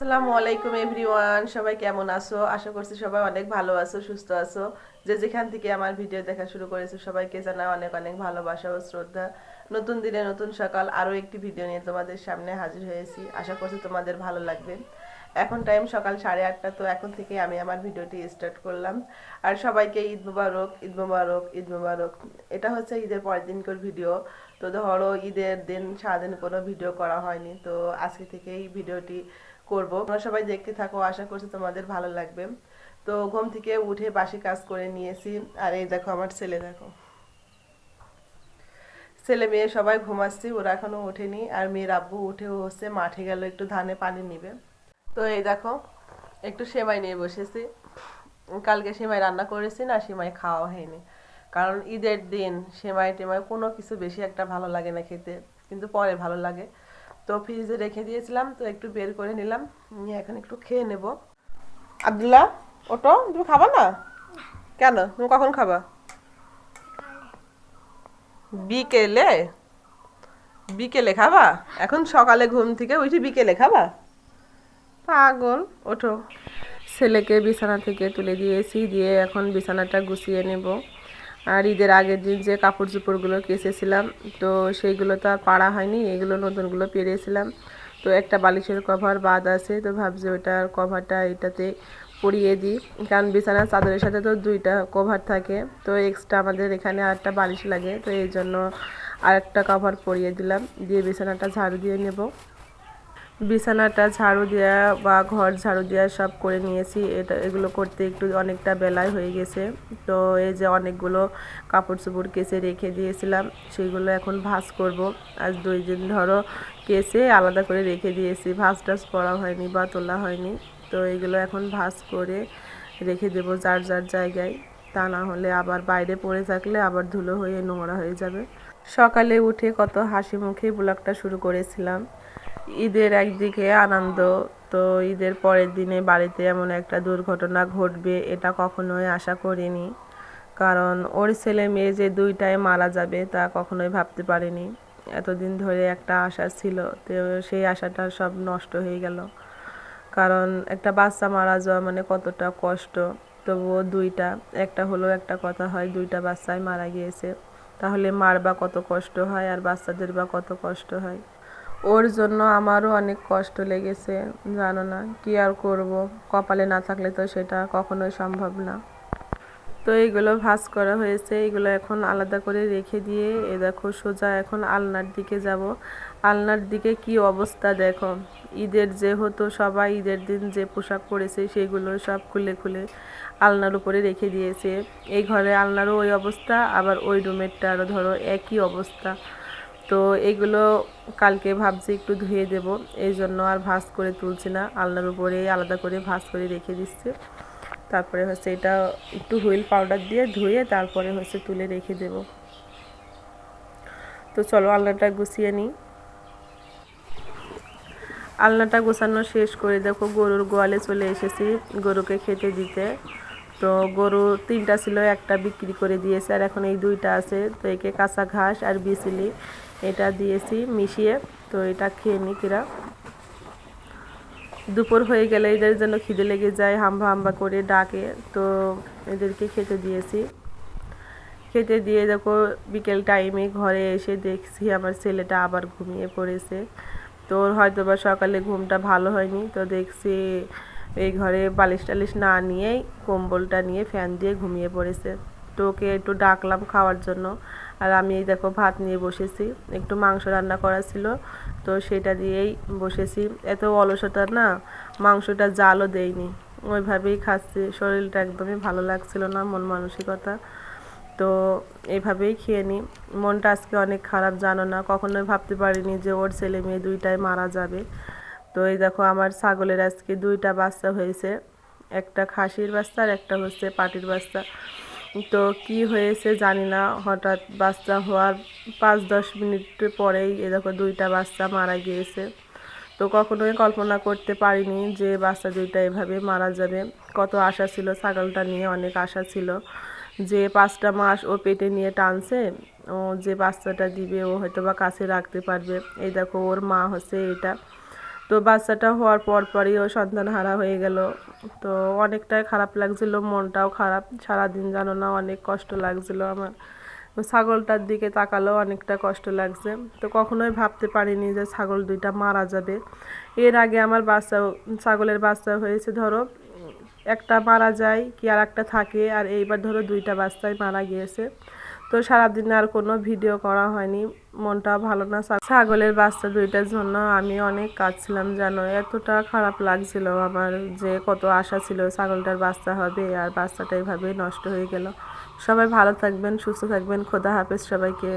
আসসালামু আলাইকুম এভরিওয়ান, সবাই কেমন আছো? আশা করছি সবাই অনেক ভালো আছো, সুস্থ আছো। যে যেখান থেকে আমার ভিডিও দেখা শুরু করেছ, সবাইকে জানা অনেক অনেক ভালোবাসা ও শ্রদ্ধা। নতুন দিনে নতুন সকাল, আরও একটি ভিডিও নিয়ে তোমাদের সামনে হাজির হয়েছি। আশা করছি তোমাদের ভালো লাগবে। এখন টাইম সকাল সাড়ে আটটা, তো এখন থেকে আমি আমার ভিডিওটি স্টার্ট করলাম। আর সবাইকে ঈদ মুবারক ঈদ মুবারক ঈদ মুবারক। এটা হচ্ছে ঈদের পরের দিনকার ভিডিও। তো ধরো ঈদের দিন, সারাদিন কোনো ভিডিও করা হয়নি। তো আজকে থেকেই ভিডিওটি করব। তোমরা সবাই দেখতে থাকো, আশা করছি তোমাদের ভালো লাগবে। তো ঘুম থেকে উঠে বাসি কাজ করে নিয়েছি। আর এই দেখো আমার ছেলে, দেখো। ছেলে মেয়ে সবাই ঘুমাচ্ছি, ওরা এখনও ওঠেনি। আর মেয়ের আব্বু উঠে হচ্ছে মাঠে গেল, একটু ধানে পানি নিবে। তো এই দেখো, একটু সেমাই নিয়ে বসেছি। কালকে সেমাই রান্না করেছি না, সেমাই খাওয়া হয়নি। কারণ ঈদের দিন সেমাই টেমাই কোনো কিছু বেশি একটা ভালো লাগে না খেতে, কিন্তু পরে ভালো লাগে। তো ফ্রিজে রেখে দিয়েছিলাম তো একটু বের করে নিলাম নিয়ে এখন একটু খেয়ে নেব। আব্দুল্লাহ ওটো তুমি খাবা না? কেন? তুমি কখন খাবা? বিকেলে? বিকেলে খাবা? এখন সকালে ঘুম থেকে উঠে বিকেলে খাবা? পাগল ওঠো। ছেলেকে বিছানা থেকে তুলে দিয়েছি দিয়ে এখন বিছানাটা গুছিয়ে নেব। আর ঈদের আগের দিন যে কাপড় চোপড়গুলো কেচেছিলাম, তো সেইগুলো তো আর পাড়া হয়নি, এগুলো নতুনগুলো পেরেছিলাম। তো একটা বালিশের কভার বাদ আছে, তো ভাবছি ওইটার কভারটা এটাতে পরিয়ে দিই। কারণ বিছানার চাদরের সাথে তো দুইটা কভার থাকে, তো এক্সট্রা আমাদের এখানে আরেকটা বালিশ লাগে, তো এই জন্য আরেকটা কভার পরিয়ে দিলাম। দিয়ে বিছানাটা ঝাড়ু দিয়ে নেব। বিছানাটা ঝাড়ু দেওয়া বা ঘর ঝাড়ু দেওয়া সব করে নিয়েছি। এটা, এগুলো করতে একটু অনেকটা বেলায় হয়ে গেছে। তো এই যে অনেকগুলো কাপড় চোপড় কেসে রেখে দিয়েছিলাম সেইগুলো এখন ভাজ করব। আজ দুই দিন ধরো কেসে আলাদা করে রেখে দিয়েছি। ভাজ টাজ করা হয়নি বা তোলা হয়নি। তো এগুলো এখন ভাজ করে রেখে দেব যার যার জায়গায়। তা না হলে আবার বাইরে পড়ে থাকলে আবার ধুলো হয়ে নোংরা হয়ে যাবে। সকালে উঠে কত হাসি মুখে ব্লগটা শুরু করেছিলাম। ঈদের একদিকে আনন্দ, তো ঈদের পরের দিনে বাড়িতে এমন একটা দুর্ঘটনা ঘটবে এটা কখনোই আশা করিনি। কারণ ওর ছেলে মেয়ে যে দুইটায় মারা যাবে তা কখনোই ভাবতে পারিনি। এতদিন ধরে একটা আশা ছিল, তো সেই আশাটা সব নষ্ট হয়ে গেল। কারণ একটা বাচ্চা মারা যাওয়া মানে কতটা কষ্ট। তবুও দুইটা, একটা হলো একটা কথা হয়, দুইটা বাচ্চাই মারা গিয়েছে। তাহলে মার বা কত কষ্ট হয় আর বাচ্চাদের বা কত কষ্ট হয়? ওর জন্য আমারও অনেক কষ্ট লেগেছে, জানো না। কি আর করব? কপালে না থাকলে তো সেটা কখনোই সম্ভব না। তো এইগুলো ভাজ করা হয়েছে, এগুলো এখন আলাদা করে রেখে দিয়ে, এ দেখো সোজা এখন আলনার দিকে যাব। আলনার দিকে কি অবস্থা দেখো। ঈদের যে হতো সবাই ঈদের দিন যে পোশাক পরেছে সেগুলো সব খুলে খুলে আলনার উপরে রেখে দিয়েছে। এই ঘরে আলনারও ওই অবস্থা, আবার ওই রুমেরটারও ধরো একই অবস্থা। তো এগুলো কালকে ভাবছি একটু ধুয়ে দেব, এই জন্য আর ভাজ করে তুলছি না। আলনার উপরে আলাদা করে ভাজ করে রেখে দিচ্ছে। তারপরে হচ্ছে এটা একটু হুইল পাউডার দিয়ে ধুয়ে তারপরে হচ্ছে তুলে রেখে দেব। তো চলো আলনাটা গুছিয়ে নিই। আলনাটা গোছানো শেষ করে দেখো গরুর গোয়ালে চলে এসেছি গরুকে খেতে দিতে। তো গরু তিনটা ছিল, একটা বিক্রি করে দিয়েছে আর এখন এই দুইটা আছে। তো একে কাঁচা ঘাস আর বিচলি, এটা দিয়েছি মিশিয়ে। তো এটা খেয়ে নি কিরা দুপুর হয়ে গেলে এদের জন্য খিদে লেগে যায়, হাম্বা হাম্বা করে ডাকে। তো এদেরকে খেতে দিয়েছি। খেতে দিয়ে দেখো বিকেল টাইমে ঘরে এসে দেখছি আমার ছেলেটা আবার ঘুমিয়ে পড়েছে। তো হয়তো বা সকালে ঘুমটা ভালো হয়নি, তো দেখছি এই ঘরে বালিশ টালিশ না নিয়েই কম্বলটা নিয়ে ফ্যান দিয়ে ঘুমিয়ে পড়েছে। তো ওকে একটু ডাকলাম খাওয়ার জন্য, আর আমি এই দেখো ভাত নিয়ে বসেছি। একটু মাংস রান্না করা ছিল, তো সেটা দিয়েই বসেছি। এত অলসতা না, মাংসটা জালও দেয়নি ওইভাবেই খাচ্ছি, শরীরটা একদমই ভালো লাগছিল না, মন মানসিকতা। তো এইভাবেই খেয়ে নিই। মনটা আজকে অনেক খারাপ, জানো না। কখনোই ভাবতে পারিনি যে ওর ছেলে মেয়ে দুইটাই মারা যাবে। তো এই দেখো, আমার ছাগলের আজকে দুইটা বাচ্চা হয়েছে। একটা খাসির বাচ্চা আর একটা হচ্ছে পাটির বাচ্চা। তো কি হয়েছে জানি না, হঠাৎ বাচ্চা হওয়ার পাঁচ, দশ মিনিট পরেই এ দেখো দুইটা বাচ্চা মারা গিয়েছে। তো কখনোই কল্পনা করতে পারিনি যে বাচ্চা দুইটা এভাবে মারা যাবে। কত আশা ছিল, ছাগলটা নিয়ে অনেক আশা ছিল। যে পাঁচটা মাস ও পেটে নিয়ে টানছে, ও যে বাচ্চাটা দিবে ও হয়তো বা কাছে রাখতে পারবে। এই দেখো, ওর মা হচ্ছে এটা। তো বাচ্চাটা হওয়ার পর পরই ও সন্তান হারা হয়ে গেল। তো অনেকটাই খারাপ লাগছিল, মনটাও খারাপ। সারাদিন জানো না, অনেক কষ্ট লাগছিল আমার। ছাগলটার দিকে তাকালেও অনেকটা কষ্ট লাগছে। তো কখনোই ভাবতে পারিনি যে ছাগল দুইটা মারা যাবে। এর আগে আমার বাচ্চা, ছাগলের বাচ্চা হয়েছে ধরো একটা মারা যায়, কি আর একটা থাকে, আর এইবার ধরো দুইটা বাচ্চাই মারা গিয়েছে। তো সারাদিন আর কোনো ভিডিও করা হয়নি, মনটা ভালো না। ছাগলের বাচ্চা দুইটার জন্য আমি অনেক কাঁদছিলাম জানো, এতটা খারাপ লাগছিল আমার যে কত আশা ছিল ছাগলটার বাচ্চা হবে আর বাচ্চাটা এভাবেই নষ্ট হয়ে গেল। সবাই ভালো থাকবেন, সুস্থ থাকবেন, খোদা হাফেজ সবাইকে।